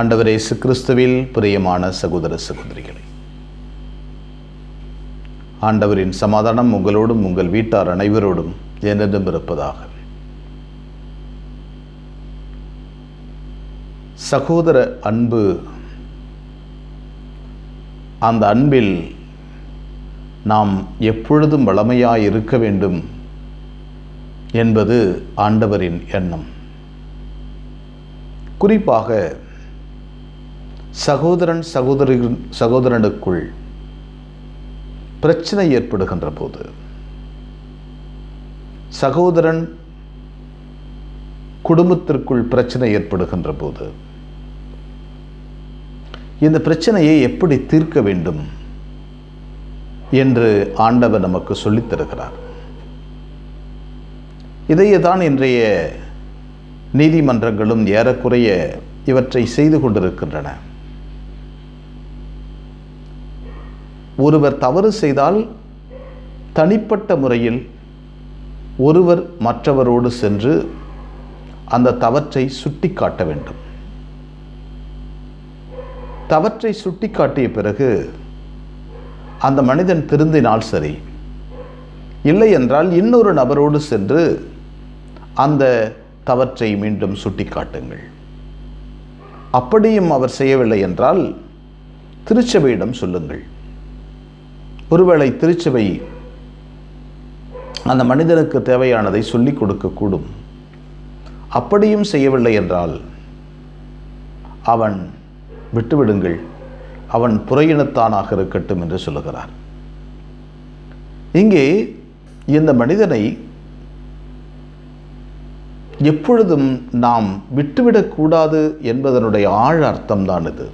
ஆண்டவர் இயேசு கிறிஸ்துவில் பிரியமான சகோதர சகோதரிகளை ஆண்டவரின் சமாதானம் உங்களோடும் உங்கள் வீட்டார் அனைவரோடும் என்றென்றும் இருப்பதாக. சகோதர அன்பு அந்த அன்பில் நாம் எப்பொழுதும் வளமையாக இருக்க வேண்டும் என்பது ஆண்டவரின் எண்ணம். குறிப்பாக சகோதரன் சகோதரி சகோதரனுக்குள் பிரச்சனை ஏற்படுகின்ற போது சகோதரன் குடும்பத்திற்குள் பிரச்சனை ஏற்படுகின்ற போது இந்த பிரச்சனையை எப்படி தீர்க்க வேண்டும் என்று ஆண்டவர் நமக்கு சொல்லித் தருகிறார். இதையே தான் இன்றைய நீதிமன்றங்களும் ஏறக்குறைய இவற்றை செய்து கொண்டிருக்கின்றன. ஒருவர் தவறு செய்தால் தனிப்பட்ட முறையில் ஒருவர் மற்றவரோடு சென்று அந்த தவற்றை சுட்டி காட்ட வேண்டும். தவற்றை சுட்டி காட்டிய பிறகு அந்த மனிதன் திருந்தினால் சரி. இல்லை என்றால் இன்னொரு நபரோடு சென்று அந்த தவற்றை மீண்டும் சுட்டிக்காட்டுங்கள். அப்படியும் அவர் செய்யவில்லை என்றால் திருச்சபையிடம் சொல்லுங்கள். ஒருவேளை திருச்சபை அந்த மனிதனுக்கு தேவையானதை சொல்லிக் கொடுக்கக்கூடும். அப்படியும் செய்யவில்லை என்றால் அவன் விட்டுவிடுங்கள். அவன் புறையினத்தானாக இருக்கட்டும் என்று சொல்லுகிறார். இங்கே இந்த மனிதனை எப்பொழுதும் நாம் விட்டுவிடக்கூடாது என்பதனுடைய ஆழ அர்த்தம்தான் இது.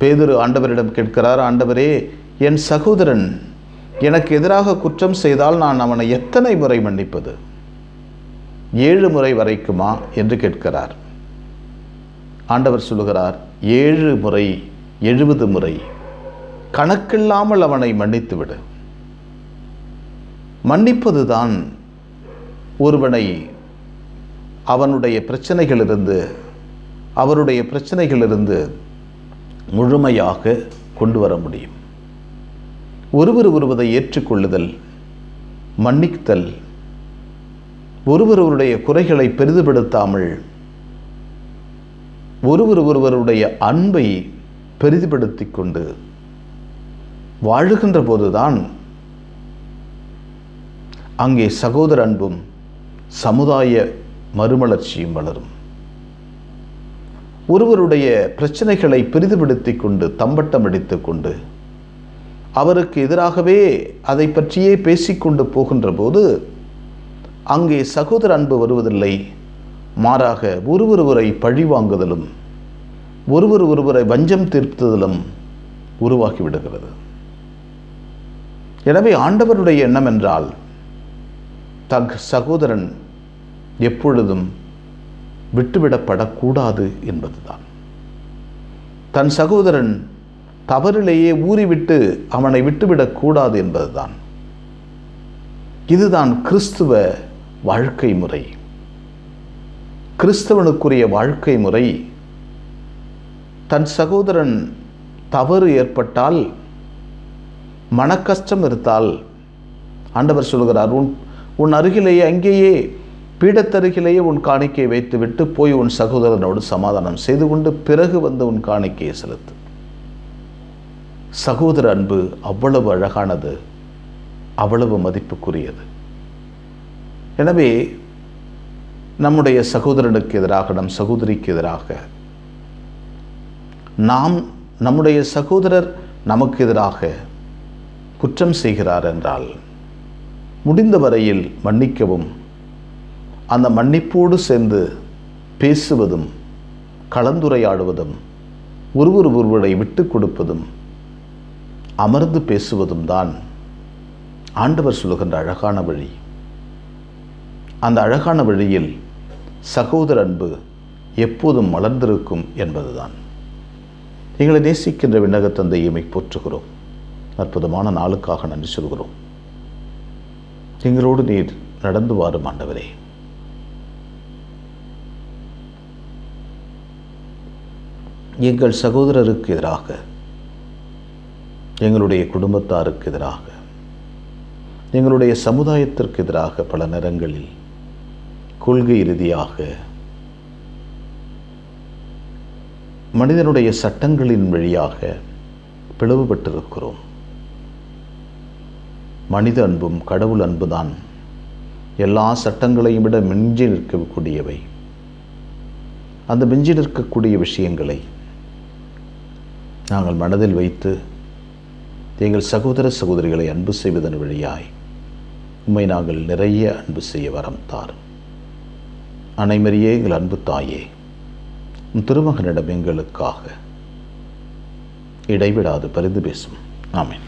பேதுரு ஆண்டவரிடம் கேட்கிறார் ஆண்டவரே என் சகோதரன் எனக்கு எதிராக குற்றம் செய்தால் நான் அவனை எத்தனை முறை மன்னிப்பது? ஏழு முறை வரைக்குமா என்று கேட்கிறார். ஆண்டவர் சொல்லுகிறார் ஏழு முறை எழுபது முறை. கணக்கில்லாமல் அவனை மன்னித்துவிடு. மன்னிப்பதுதான் ஒருவனை அவனுடைய பிரச்சனைகளிலிருந்து அவருடைய பிரச்சனைகளிலிருந்து முழுமையாக கொண்டு வர முடியும். ஒருவர் ஒருவரை ஏற்றுக்கொள்ளுதல் மன்னித்தல் ஒருவர் ஒருவருடைய குறைகளை பெரிதுபடுத்தாமல் ஒருவர் ஒருவருடைய அன்பை பெரிதுபடுத்தி கொண்டு வாழுகின்ற போதுதான் அங்கே சகோதர அன்பும் சமுதாய மறுமலர்ச்சியும் வளரும். ஒருவருடைய பிரச்சனைகளை பெரிதுபடுத்தி கொண்டு தம்பட்டம் அடித்துக்கொண்டு கொண்டு அவருக்கு எதிராகவே அதை பற்றியே பேசிக்கொண்டு போகின்ற போது அங்கே சகோதர அன்பு வருவதில்லை. மாறாக ஒருவர் ஒருவரை பழி ஒருவர் ஒருவரை வஞ்சம் தீர்த்துதலும் உருவாகிவிடுகிறது எனவே ஆண்டவருடைய எண்ணம் என்றால் தக் சகோதரன் எப்பொழுதும் விட்டுவிடப்படக்கூடாது என்பதுதான். தன் சகோதரன் தவறிலேயே ஊறிவிட்டு அவனை விட்டுவிடக்கூடாது என்பதுதான். இதுதான் கிறிஸ்துவ வாழ்க்கை முறை. கிறிஸ்தவனுக்குரிய வாழ்க்கை முறை. தன் சகோதரன் தவறு ஏற்பட்டால் மனக்கஷ்டம் இருந்தால் ஆண்டவர் சொல்கிறார் உன் உன் அருகிலேயே அங்கேயே பீடத்தருகிலேயே உன் காணிக்கையை வைத்துவிட்டு போய் உன் சகோதரனோடு சமாதானம் செய்து கொண்டு பிறகு வந்து உன் காணிக்கையை செலுத்து. சகோதர அன்பு அவ்வளவு அழகானது அவ்வளவு மதிப்புக்குரியது. எனவே நம்முடைய சகோதரனுக்கு எதிராக நம் சகோதரிக்கு எதிராக நாம் நம்முடைய சகோதரர் நமக்கு எதிராக குற்றம் செய்கிறார் என்றால் முடிந்த வரையில் மன்னிக்கவும் அந்த மன்னிப்போடு சேர்ந்து பேசுவதும் கலந்துரையாடுவதும் ஒருவர் ஒருவரை விட்டு கொடுப்பதும் அமர்ந்து பேசுவதும் தான் ஆண்டவர் சொல்லுகின்ற அழகான வழி. அந்த அழகான வழியில் சகோதர அன்பு எப்போதும் மலர்ந்திருக்கும் என்பதுதான். எங்களை நேசிக்கின்ற விண்ணக தந்தையுமை போற்றுகிறோம். அற்புதமான நாளுக்காக நன்றி சொல்கிறோம். எங்களோடு நீர் நடந்து வாரும் ஆண்டவரே. எங்கள் சகோதரருக்கு எதிராக எங்களுடைய குடும்பத்தாருக்கு எதிராக எங்களுடைய சமுதாயத்திற்கு எதிராக பல நேரங்களில் கொள்கை ரீதியாக மனிதனுடைய சட்டங்களின் வழியாக பிளவுபட்டிருக்கிறோம் மனித அன்பும் கடவுள் அன்புதான். எல்லா சட்டங்களையும் விட மிஞ்சி நிற்கக்கூடியவை. அந்த மிஞ்சி நிற்கக்கூடிய விஷயங்களை நாங்கள் மனதில் வைத்து எங்கள் சகோதர சகோதரிகளை அன்பு செய்வதன் வழியாய் உண்மை நாங்கள் நிறைய அன்பு செய்ய வரம் தாரும். அனைமரியே எங்கள் அன்பு தாயே உன் திருமகனிடம் எங்களுக்காக இடைவிடாது பரிந்து பேசும். ஆமீன்.